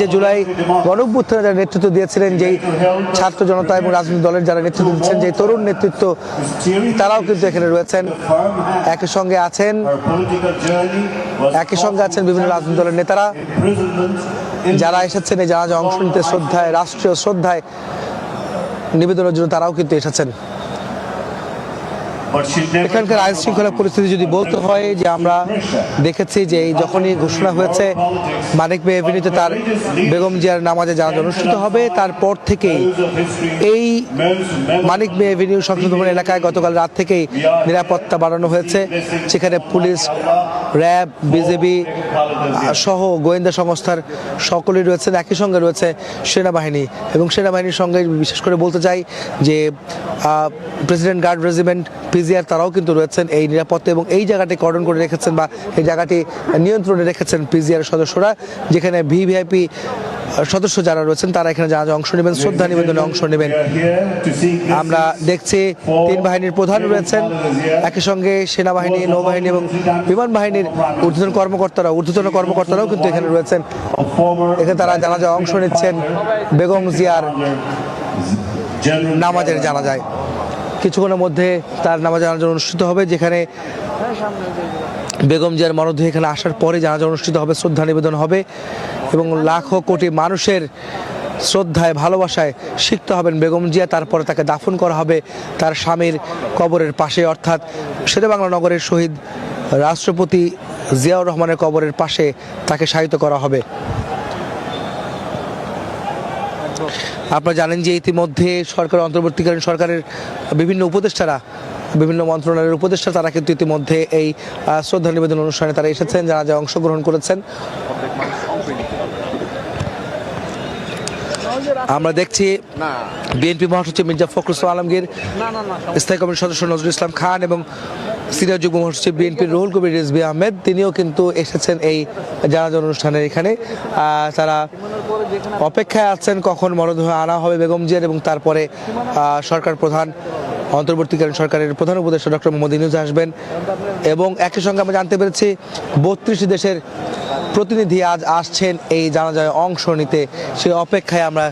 যে জুলাই গণঅভ্যুত্থানে যারা নেতৃত্ব দিয়েছিলেন, যেই ছাত্র জনতা এবং রাজনৈতিক দলের যারা নেতৃত্ব দিচ্ছেন যে তরুণ নেতৃত্ব, তারাও কিন্তু এখানে রয়েছেন। একই সঙ্গে আছেন, একই সঙ্গে আছেন বিভিন্ন রাজনৈতিক দলের নেতারা। যারা এসেছেন, এই জানাজা অংশ নিতে শ্রদ্ধায়, রাষ্ট্রীয় শ্রদ্ধায় নিবেদনের জন্য তারাও কিন্তু এসেছেন। এখানকার আইন শৃঙ্খলা পরিস্থিতি যদি বলতে হয় যে আমরা দেখেছি যে যখনই ঘোষণা হয়েছে, মানিক বে এভিনিউতে তার বেগম জিয়ার নামাজে জানাজা অনুষ্ঠিত হবে, তারপর থেকেই এই মানিক বে এভিনিউ ভবন এলাকায় গতকাল রাত থেকেই নিরাপত্তা বাড়ানো হয়েছে। সেখানে পুলিশ, র্যাব বিজেপি সহ গোয়েন্দা সংস্থার সকলেই রয়েছেন। একই সঙ্গে রয়েছে সেনাবাহিনী এবং সেনাবাহিনীর সঙ্গে বিশেষ করে বলতে চাই যে প্রেসিডেন্ট গার্ড রেজিমেন্ট পিজিআর তারাও কিন্তু রয়েছেন এই নিরাপত্তা এবং এই জায়গাটি কর্ডন করে রেখেছেন বা এই জায়গাটি নিয়ন্ত্রণে রেখেছেন পিজিআর সদস্যরা, যেখানে ভিভিআইপি সদস্য যারা রয়েছেন তারা এখানে যারা অংশ নেবেন, শ্রদ্ধা নিবেদনে অংশ নেবেন। আমরা দেখছি তিন বাহিনীর প্রধান রয়েছেন। একই সঙ্গে সেনাবাহিনী, নৌবাহিনী এবং বিমান বাহিনীর ঊর্ধ্বতন কর্মকর্তারা, ঊর্ধ্বতন কর্মকর্তারাও কিন্তু এখানে রয়েছেন। এখানে তারা জানাজা অংশ নিচ্ছেন, বেগম জিয়ার নামাজের জানা যায় কিছুক্ষণের মধ্যে তার নামাজ জানাজা অনুষ্ঠিত হবে, যেখানে বেগম জিয়ার মরদেহ এখানে আসার পরে জানাজা অনুষ্ঠিত হবে, শ্রদ্ধা নিবেদন হবে এবং লাখো কোটি মানুষের শ্রদ্ধায়, ভালোবাসায় শিখতে হবেন বেগম জিয়া। তারপরে তাকে দাফন করা হবে তার স্বামীর কবরের পাশে। অর্থাৎ শেরেবাংলা নগরের শহীদ রাষ্ট্রপতি জিয়াউর রহমানের কবরের পাশে তাকে শায়িত করা হবে। আপনারা জানেন যে ইতিমধ্যে সরকার, অন্তর্বর্তীকালীন সরকারের বিভিন্ন উপদেষ্টারা, বিভিন্ন মন্ত্রণালয়ের উপদেষ্টা, তারা কিন্তু ইতিমধ্যে এই শ্রদ্ধা নিবেদন অনুষ্ঠানে তারা এসেছেন, যারা যা অংশগ্রহণ করেছেন। আমরা দেখছি বিএনপি মহাসচিব মির্জা ফখরুল আলমগীর, স্থায়ী কমিটির সদস্য নজরুল ইসলাম খান এবং সিনিয়র যুগ্ম মহাসচিব বিএনপির রুহুল কবির রিজবি আহমেদ, তিনিও কিন্তু এসেছেন এই জানাজা অনুষ্ঠানের এখানে। তারা অপেক্ষায় আছেন কখন মরদেহ আনা হবে বেগম জিয়ার এবং তারপরে সরকার প্রধান, অন্তর্বর্তীকালীন সরকারের প্রধান উপদেষ্টা ডক্টর মোহাম্মদ ইনুজ আসবেন। এবং একই সঙ্গে আমরা জানতে পেরেছি, বত্রিশ দেশের প্রতিনিধি আজ আসছেন এই জানাজায় অংশ নিতে। সে অপেক্ষায় আমরা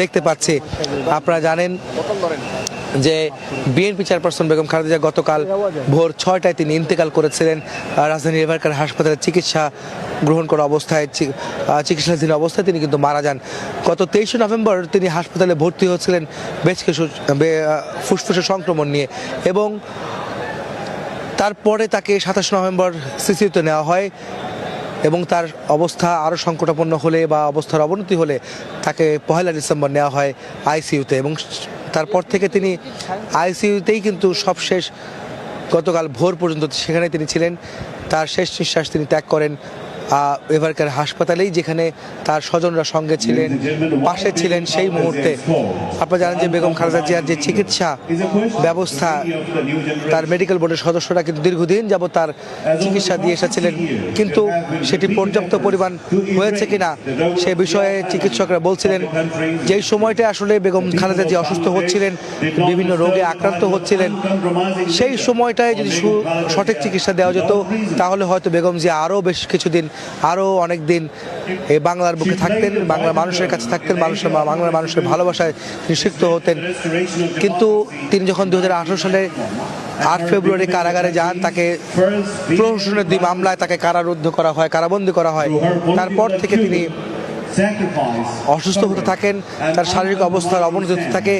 দেখতে পাচ্ছি। আপনারা জানেন যে বিএনপি চেয়ারপারসন বেগম খালেদা গতকাল ভোর ছয়টায় তিনি ইন্তেকাল করেছিলেন। আহ, রাজধানীর এভারকার হাসপাতালে চিকিৎসা গ্রহণ করা অবস্থায় চিকিৎসাধীন অবস্থায় তিনি কিন্তু মারা যান। গত তেইশে নভেম্বর তিনি হাসপাতালে ভর্তি হয়েছিলেন বেশ কিছু ফুসফুসের সংক্রমণ নিয়ে এবং তারপরে তাকে সাতাশ নভেম্বর সিসিউতে নেওয়া হয় এবং তার অবস্থা আরও সংকটাপন্ন হলে বা অবস্থার অবনতি হলে তাকে পহেলা ডিসেম্বর নেওয়া হয় আইসিইউতে এবং তারপর থেকে তিনি আইসিইউতেই কিন্তু সবশেষ গতকাল ভোর পর্যন্ত সেখানে তিনি ছিলেন। তার শেষ নিঃশ্বাস তিনি ত্যাগ করেন। আহ, এভারকার হাসপাতালেই যেখানে তার স্বজনরা সঙ্গে ছিলেন পাশে ছিলেন সেই মুহূর্তে। আপনারা জানেন যে বেগম খালেদা জিয়ার যে চিকিৎসা ব্যবস্থা তার মেডিকেল বোর্ডের সদস্যরা কিন্তু দীর্ঘদিন যাবত তার চিকিৎসা দিয়ে এসেছিলেন। কিন্তু সেটি পর্যাপ্ত পরিমাণ হয়েছে কিনা সে বিষয়ে চিকিৎসকরা বলছিলেন যেই সময়টা আসলে বেগম খালেদা জিয়া অসুস্থ হচ্ছিলেন বিভিন্ন রোগে আক্রান্ত হচ্ছিলেন সেই সময়টায় যদি সঠিক চিকিৎসা দেওয়া যেত তাহলে হয়তো বেগম জিয়া আরও বেশ কিছুদিন আরও অনেক দিন এই বাংলার বুকে থাকতেন, বাংলার মানুষের কাছে থাকতেন, মানুষের বাংলার মানুষের ভালোবাসায় নিষিক্ত হতেন। কিন্তু তিনি যখন দুহাজার আঠেরো সালে আট ফেব্রুয়ারি কারাগারে যান, তাকে প্রহসনের দুই মামলায় তাকে কারারুদ্ধ করা হয়, কারাবন্দী করা হয়। তারপর থেকে তিনি অসুস্থ হতে থাকেন, তার শারীরিক অবস্থার অবনতি হতে থাকে।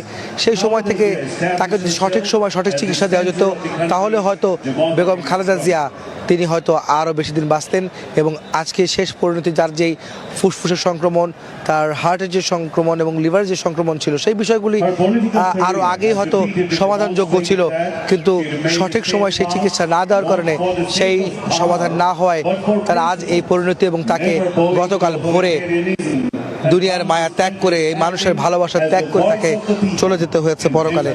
সেই সময় থেকে তাকে যদি সঠিক সময় সঠিক চিকিৎসা দেওয়া যেত, তাহলে হয়তো বেগম খালেদা জিয়া তিনি হয়তো আরও বেশি দিন বাঁচতেন এবং আজকে শেষ পরিণতি যার যেই ফুসফুসের সংক্রমণ তার হার্টের যে সংক্রমণ এবং লিভারের যে সংক্রমণ ছিল সেই বিষয়গুলি আরও আগেই হয়তো সমাধানযোগ্য ছিল। কিন্তু সঠিক সময় সেই চিকিৎসা না দেওয়ার কারণে সেই সমাধান না হওয়ায় তার আজ এই পরিণতি এবং তাকে গতকাল ভোরে দুনিয়ার মায়া ত্যাগ করে, এই মানুষের ভালোবাসা ত্যাগ করে তাকে চলে যেতে হয়েছে পরকালে।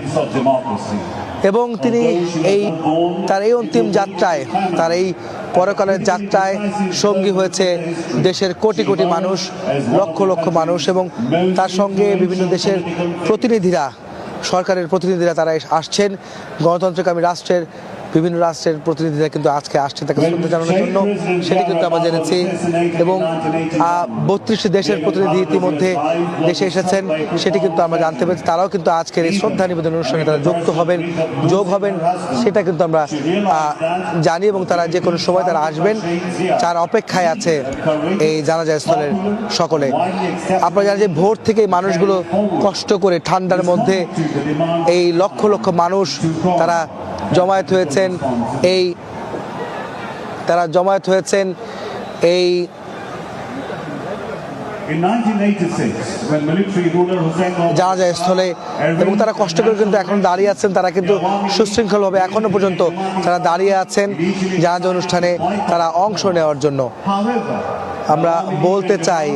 এবং তিনি এই, তার এই অন্তিম যাত্রায়, তার এই পরকালের যাত্রায় সঙ্গী হয়েছে দেশের কোটি কোটি মানুষ, লক্ষ লক্ষ মানুষ এবং তার সঙ্গে বিভিন্ন দেশের প্রতিনিধিরা, সরকারের প্রতিনিধিরা তারা আসছেন। গণতন্ত্রকামী রাষ্ট্রের বিভিন্ন রাষ্ট্রের প্রতিনিধিরা কিন্তু আজকে আসছে তাকে শ্রদ্ধা জানানোর জন্য। সেটি কিন্তু আমরা জেনেছি। এবং বত্রিশটি দেশের প্রতিনিধি ইতিমধ্যে দেশে এসেছেন, সেটি কিন্তু আমরা জানতে পেরেছি। তারাও কিন্তু আজকের এই শ্রদ্ধা নিবেদন অনুষ্ঠানে তারা যুক্ত হবেন, যোগ হবেন, সেটা কিন্তু আমরা জানি এবং তারা যে কোনো সময় তারা আসবেন। যার অপেক্ষায় আছে এই জানাজা স্থলের সকলে। আপনারা জানেন যে ভোর থেকে মানুষগুলো কষ্ট করে ঠান্ডার মধ্যে এই লক্ষ লক্ষ মানুষ তারা জমায়েত হয়েছেন এই তারা জমায়েত হয়েছেন এই In 1986, when military ruler Hussein Mohammad জানাজা স্থলে এবং তারা কষ্ট করে কিন্তু এখন দাঁড়িয়ে আছেন তারা কিন্তু সুশৃঙ্খলভাবে এখনও পর্যন্ত তারা দাঁড়িয়ে আছেন জানাজা অনুষ্ঠানে তারা অংশ নেওয়ার জন্য আমরা বলতে চাই.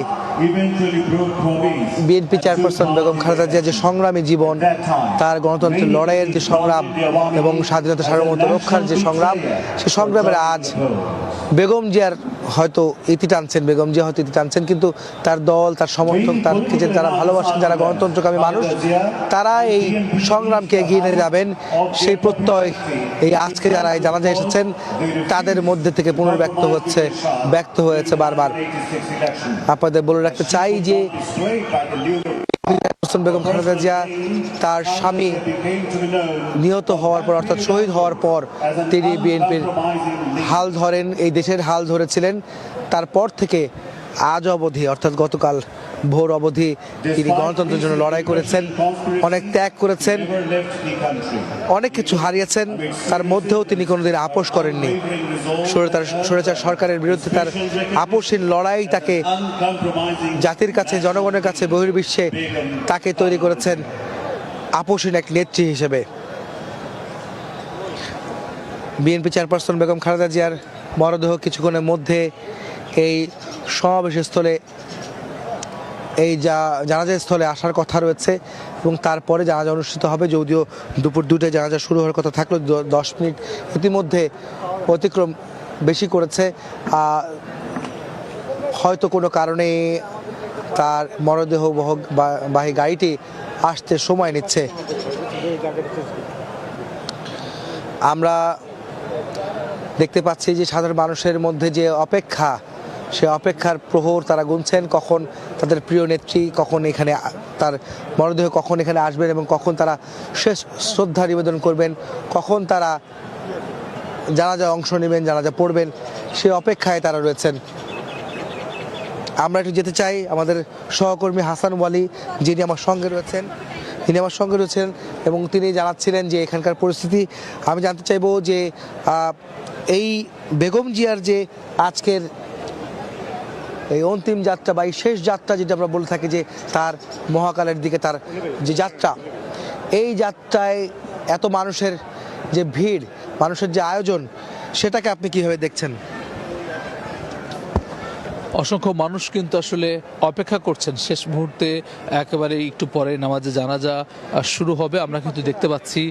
বিএনপি চেয়ারপারসন বেগম খালেদা জিয়া যে সংগ্রামী জীবন তার গণতন্ত্রের লড়াইয়ের যে সংগ্রাম এবং স্বাধীনতা সার্বভৌমত্ব রক্ষার যে সংগ্রাম সে সংগ্রামের আজ বেগম জিয়ার হয়তো ইতি টানছেন বেগম জিয়া হয়তো ইতি টানছেন কিন্তু তার দল তার সমর্থক তার যে যারা ভালোবাসেন যারা গণতন্ত্রকামী মানুষ তারা এই সংগ্রামকে এগিয়ে নিয়ে যাবেন। সেই প্রত্যয় এই আজকে যারা এই জানাজা এসেছেন তাদের মধ্যে থেকে পুনর্ব্যক্ত হচ্ছে ব্যক্ত হয়েছে বারবার। আপনাদের বলে রাখতে চাই যে হোসেন বেগম খালেদা জিয়া তার স্বামী নিহত হওয়ার পর, অর্থাৎ শহীদ হওয়ার পর তিনি বিএনপির হাল ধরেন, এই দেশের হাল ধরেছিলেন। তারপর থেকে আজ অবধি, অর্থাৎ গতকাল ভোর অবধি তিনি গণতন্ত্রের জন্য লড়াই করেছেন অনেক ত্যাগ করেছেন. অনেক কিছু হারিয়েছেন তার মধ্যেও তিনি কোনোদিন আপোষ করেননি স্বৈরাচার সরকারের বিরুদ্ধে তার আপোষহীন লড়াই তাকে জাতির কাছে জনগণের কাছে বহির্বিশ্বে তাকে তৈরি করেছেন আপোষহীন এক নেত্রী হিসেবে বিএনপি চেয়ারপারসন বেগম খালেদা জিয়ার মরদেহ কিছুক্ষণের মধ্যে এই সমাবেশ স্থলে এই যা জানাজা স্থলে আসার কথা রয়েছে এবং তারপরে জানাজা অনুষ্ঠিত হবে। যদিও দুপুর দুটায় জানাজা শুরু হওয়ার কথা থাকলেও দশ মিনিট ইতিমধ্যে অতিক্রম বেশি করেছে। হয়তো কোনো কারণে তার মরদেহ বহক বা- বাহী গাড়িটি আসতে সময় নিচ্ছে। আমরা দেখতে পাচ্ছি যে সাধারণ মানুষের মধ্যে যে অপেক্ষা সে অপেক্ষার প্রহর তারা গুনছেন, কখন তাদের প্রিয় নেত্রী, কখন এখানে তার মরদেহ কখন এখানে আসবেন এবং কখন তারা শেষ শ্রদ্ধা নিবেদন করবেন, কখন তারা জানাজা অংশ নেবেন, জানাজা পড়বেন, সে অপেক্ষায় তারা রয়েছেন। আমরা একটু যেতে চাই আমাদের সহকর্মী হাসান ওয়ালি, যিনি আমার সঙ্গে রয়েছেন। তিনি আমার সঙ্গে রয়েছেন এবং তিনি জানাচ্ছিলেন যে এখানকার পরিস্থিতি। আমি জানতে চাইব যে এই বেগম জিয়ার যে আজকের এই অন্তিম যাত্রা বা এই শেষ যাত্রা যেটা আমরা বলে থাকি যে তার মহাকালের দিকে তার যে যাত্রা এই যাত্রায় এত মানুষের যে ভিড় মানুষের যে আয়োজন সেটাকে আপনি কীভাবে দেখছেন? অসংখ্য মানুষ কিন্তু আসলে অপেক্ষা করছেন। শেষ মুহূর্তে একেবারে একটু পরে নামাজে জানাজা শুরু হবে। আমরা কিন্তু দেখতে পাচ্ছি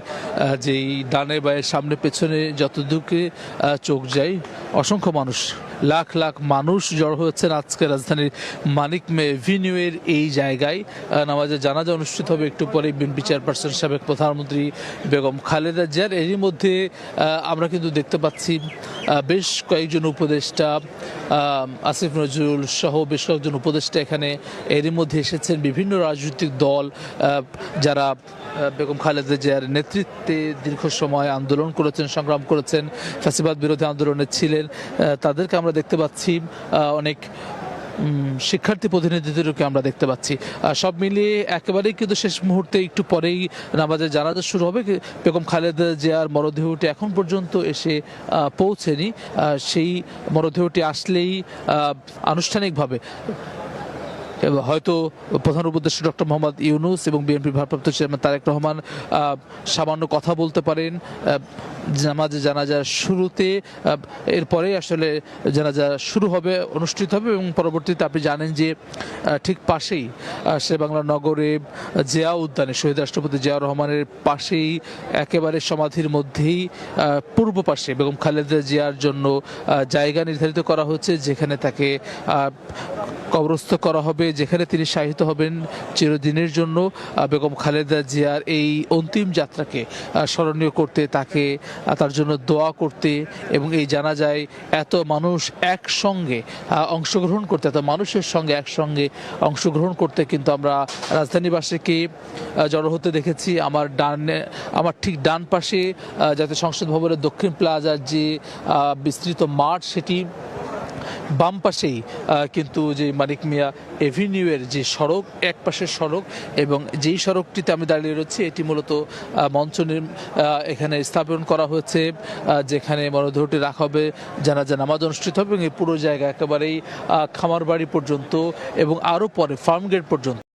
যে ডানে বায়ের সামনে পেছনে যতদূকে আহ, চোখ যায় অসংখ্য মানুষ লাখ লাখ মানুষ জড়ো হয়েছেন আজকে রাজধানীর মানিক মে ভিনিউয়ের এই জায়গায়। আহ, নামাজে জানাজা অনুষ্ঠিত হবে একটু পরে বিএনপি চেয়ারপারসন সাবেক প্রধানমন্ত্রী বেগম খালেদা জিয়ার। এরই মধ্যে আমরা কিন্তু দেখতে পাচ্ছি বেশ কয়েকজন উপদেষ্টা আসিফ নজরুল সহ বেশ কয়েকজন উপদেষ্টা এখানে এরই মধ্যে এসেছেন। বিভিন্ন রাজনৈতিক দল যারা বেগম খালেদা জিয়ার নেতৃত্বে দীর্ঘ সময় আন্দোলন করেছেন, সংগ্রাম করেছেন ফাঁসিবাদ বিরোধী আন্দোলনে ছিলেন। তাদেরকে আমরা দেখতে পাচ্ছি অনেক শিক্ষার্থী প্রতিনিধিদেরকে আমরা দেখতে পাচ্ছি। সব মিলিয়ে একেবারেই কিন্তু শেষ মুহূর্তে একটু পরেই নামাজের জানাজা শুরু হবে। বেগম খালেদা জিয়ার মরদেহটি এখন পর্যন্ত এসে পৌঁছেনি। সেই মরদেহটি আসলেই আনুষ্ঠানিকভাবে হয়তো প্রধান উপদেষ্টা ডক্টর মোহাম্মদ ইউনুস এবং বিএনপি ভারপ্রাপ্ত চেয়ারম্যান তারেক রহমান সামান্য কথা বলতে পারেন। জামাজে জানাজার শুরুতে এরপরে আসলে জানাজা শুরু হবে, অনুষ্ঠিত হবে এবং পরবর্তীতে আপনি জানেন যে ঠিক পাশেই সে বাংলা নগরে জিয়া উদ্যানে শহীদ রাষ্ট্রপতি জিয়া রহমানের পাশেই একেবারে সমাধির মধ্যেই পূর্ব পাশে বেগম খালেদা জিয়ার জন্য জায়গা নির্ধারিত করা হচ্ছে, যেখানে তাকে কবরস্থ করা হবে, যেখানে তিনি শাহিত হবেন চিরদিনের জন্য। বেগম খালেদা জিয়ার এই অন্তিম যাত্রাকে স্মরণীয় করতে, তাকে তার জন্য দোয়া করতে এবং এই জানা যায় এত মানুষ একসঙ্গে অংশগ্রহণ করতে, এত মানুষের সঙ্গে একসঙ্গে অংশগ্রহণ করতে কিন্তু আমরা রাজধানীবাসীকে জড়ো হতে দেখেছি। আমার ডানে, আমার ঠিক ডান পাশে যাতে সংসদ ভবনের দক্ষিণ প্লাজার যে বিস্তৃত মাঠ, সেটি বাম পাশেই কিন্তু যে মানিক মিয়া এভিনিউয়ের যে সড়ক, এক পাশের সড়ক এবং যেই সড়কটিতে আমি দাঁড়িয়ে রয়েছি, এটি মূলত মঞ্চ এখানে স্থাপন করা হয়েছে যেখানে মরদেহটি রাখা হবে, জানাজা নামাজ অনুষ্ঠিত হবে এবং এই পুরো জায়গা একেবারেই খামারবাড়ি পর্যন্ত এবং আরও পরে ফার্ম গেট পর্যন্ত।